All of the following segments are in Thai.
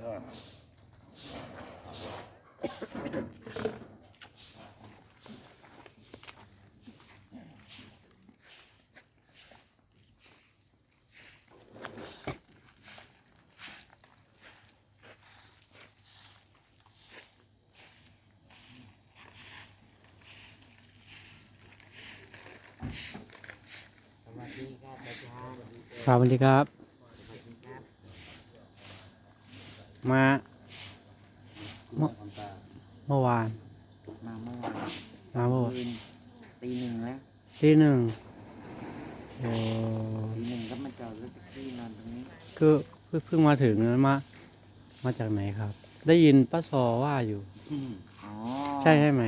สวัสดีครับอาจารย์ครับสวัสดีครับ สวัสดีครับ มา เมื่อตาเมื่อวาน มาเมื่อวานมาเมื่อวานคืนตีหนึ่งแล้วที่หนึ่งโอ้ตีหนึ่งก็มาจอดรถแท็กซี่นอนตรงนี้คือเพิ่งเพิ่งมาถึงนะมา มาจากไหนครับ ได้ยินป้าซอว่าอยู่อ๋อใช่ใช่ไหม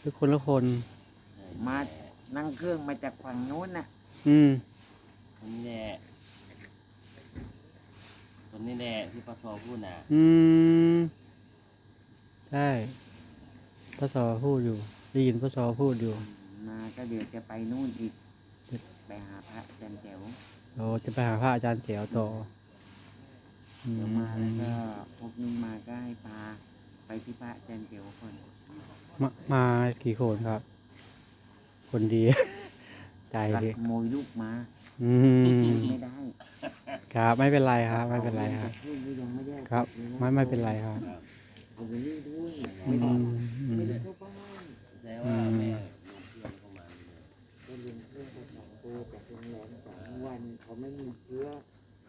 คือคนละคน มานั่งเครื่องมาจากฝั่งนู้นน่ะอืมคนนี้แห ละคนนี้แหละที่ปสอพูดน่ะอืมใช่ป้าซอพูดอยู่ ได้ยินป้าซอพูดอยู่ มาก็เดี๋ยวจะไปนู่นอีก ไปหาพระอาจันแจ๋วเราจะไปหาพระอาจารย์เจียวต่ออืเดี๋ยวมาแล้วก็พวกนี้มาก็ให้พาไปที่พระอาจันแจ๋วคนมามากี่คนครับ คนดี ใจลักดีขโมยลูกมา อืมไม่ได้ครับไม่เป็นไรครับ ไม่เป็นไรครับ พูดก็ยังไม่ได้ครับเลยนะไม่ไม่เป็นไรครับเอาไปนี่ด้วยอืมอืไม่มได้เข้าบ้านแสดงว่าแม่ลงเพื่อนเข้ามาเนี่ยก็ลงเครื่องไปสองตัวจากโรงแรมสองวันเขาไม่มีเชื้อ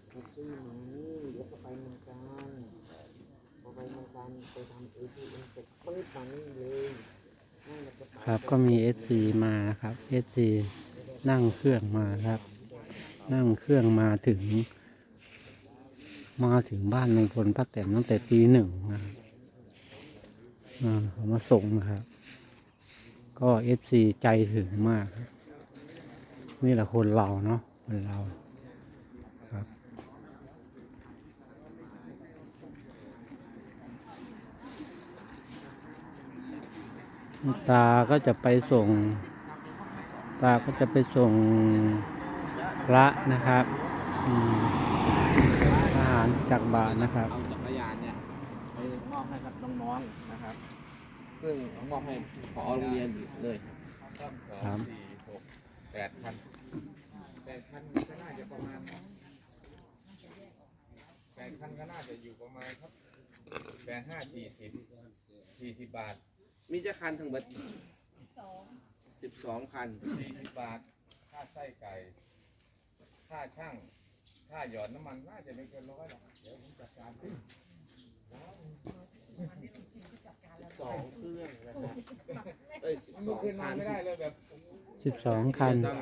เขาซื้อมานี่แล้วก็ไปเมืองการพอไปเมืองการไปทำเอทีเอ็มเสร็จปื๊ดมานี่เลยนั่นแหละกะเป๋าครับก็มีเอซีมานะครับเอซีนั่งเครื่องมาครับ นั่งเครื่องมาถึง มาถึงบ้านลุงพลป้าแตนตั้งแต่ตีหนึ่งนะครับอ่าเขามาส่งนะครับ ก็เอฟซีใจถึงมาก นี่แหละคนเราเนาะคนเราครับ ตาก็จะไปส่ง ตาก็จะไปส่ง ระนะครับอืมอาหารจากบาทนะครับ เอาจักรยานเนี่ยไปมอบให้กับน้องๆนะครับ ซึ่งมอบให้พอโรงเรียนเลยครับแปดพันแปดพันก็น่าจะประมาณแปดพันก็น่าจะอยู่ประมาณครับแปดห้าสี่สิบสี่สิบบาท มีจะคันทั้งหมดสิบสองคันสี่สิบบาทค่าไส้ไก่ ค่าช่าง ค่าหยอดน้ำมันน่าจะไม่เกินร้อยหรอกเดี๋ยวผมจัดการให้สองเครื่องนะครับเอ้ยมันสไม่องขึ้นมาคันไม่ได้เลยแบบสิบสองคันต้อง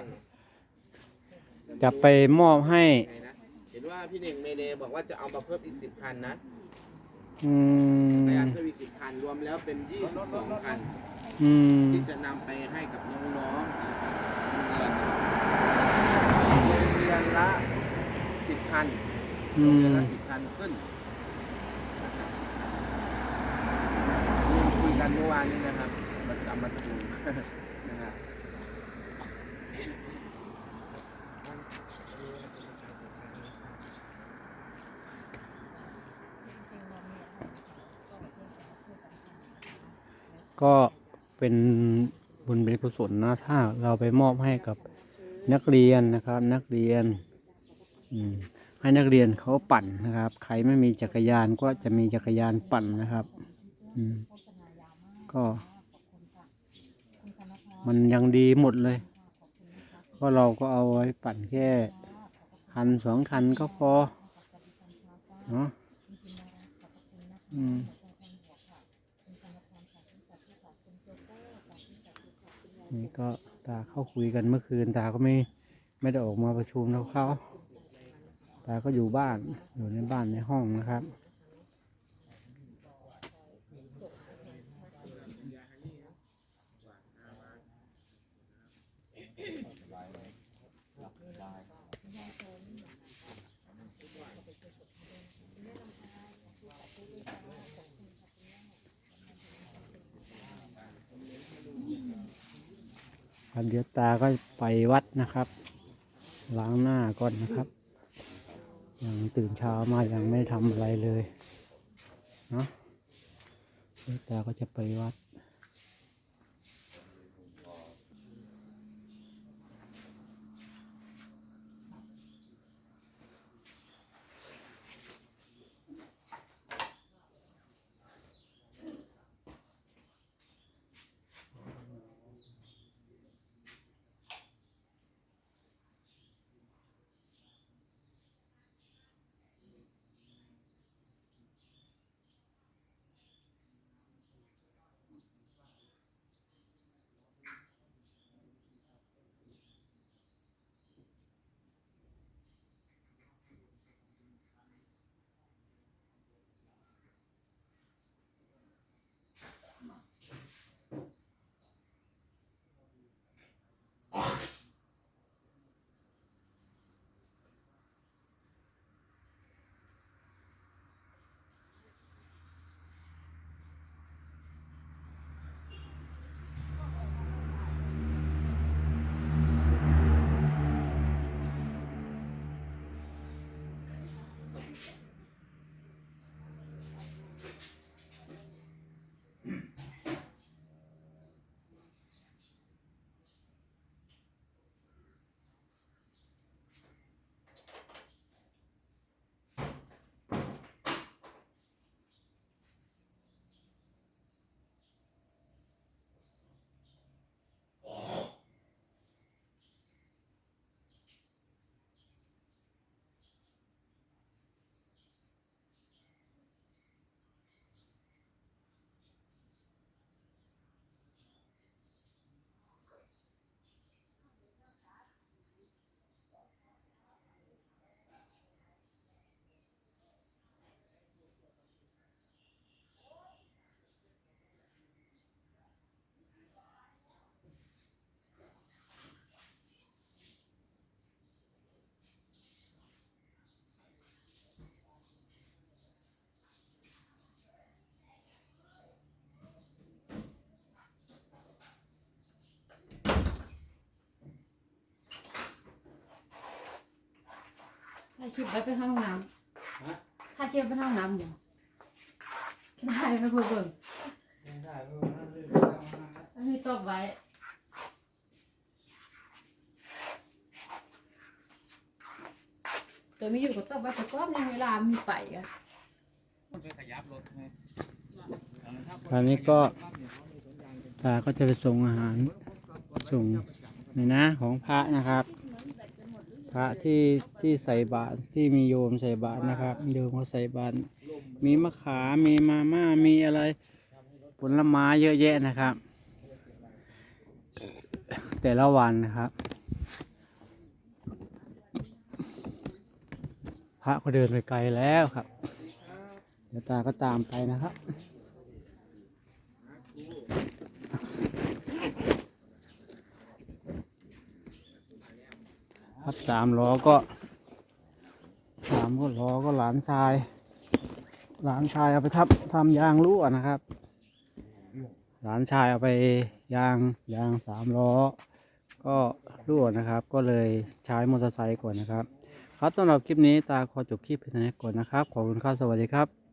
จะไปมอบให้ ไงนะเห็นว่าพี่เน่งเมเดบอกว่าจะเอามาเพิ่มอีกสิบคันนะอืมพยานเพิ่มอีกสิบคันรวมแล้วเป็นยี่สิบสองคัน อืมที่จะนำไปให้กับน้องๆโรงเรียนละ สิบคันอืโรงเรียนมละสิบคันขึ้นนะครับนี่คุยกันเมื่อวานนี้นะครับมันจำมาจะดู นะครับก็เป็นบุญเป็นกุศลนะถ้าเราไปมอบให้กับนักเรียนนะครับ นักเรียนอืม ให้นักเรียนเขาปั่นนะครับ ใครไม่มีจักรยานก็จะมีจักรยานปั่นนะครับก็ มันยังดีหมดเลย ก็เราก็เอาไว้ปั่นแค่คันสองคันก็พอเนาะอืมนี่ก็ตาเข้าคุยกันเมื่อคืนตาก็ไม่ไม่ได้ออกมาประชุมแล้วเขา ตาก็อยู่บ้านอยู่ในบ้านในห้องนะครับครับ เดี๋ยวตาก็ไปวัดนะครับ ล้างหน้าก่อนนะครับ ยังตื่นเช้ามายังไม่ทำอะไรเลยเนาะเดี๋ยวตาก็จะไปวัด ถ้าคลิปไว้ไปห้องน้ำถ้าคลิปไปห้องน้ำอยู่ได้ไปเบิ่งเบิ่งอันนี้ตบไว้ตัวไม่อยู่ก็ตบไว้แต่ก็ในเวลามีไปอะมันจะขยับรถไงคราวนี้ก็ ตาก็จะไปส่งอาหาร ส่งนี่นะของพระนะครับ พระที่ที่ใส่บาตรที่มีโยมใส่บาตรนะครับ โยมเขาใส่บาตรมีมะขามมีมาม่ามีอะไร ผลไม้เยอะแยะนะครับ แต่ละวันนะครับ พระก็เดินไปไกลแล้วครับเดี๋ยวตาก็ตามไปนะครับ ครับสามล้อก็สามก็ล้อก็หลานชาย หลานชายเอาไปทับทำยางรั่วนะครับ หลานชายเอาไปยางยางสามล้อ ก็รั่วนะครับ ก็เลยใช้มอเตอร์ไซค์ก่อนนะครับ ครับสำหรับคลิปนี้ตาขอจบคลิปเพียงเท่านี้ก่อนนะครับ ขอบคุณครับสวัสดีครับ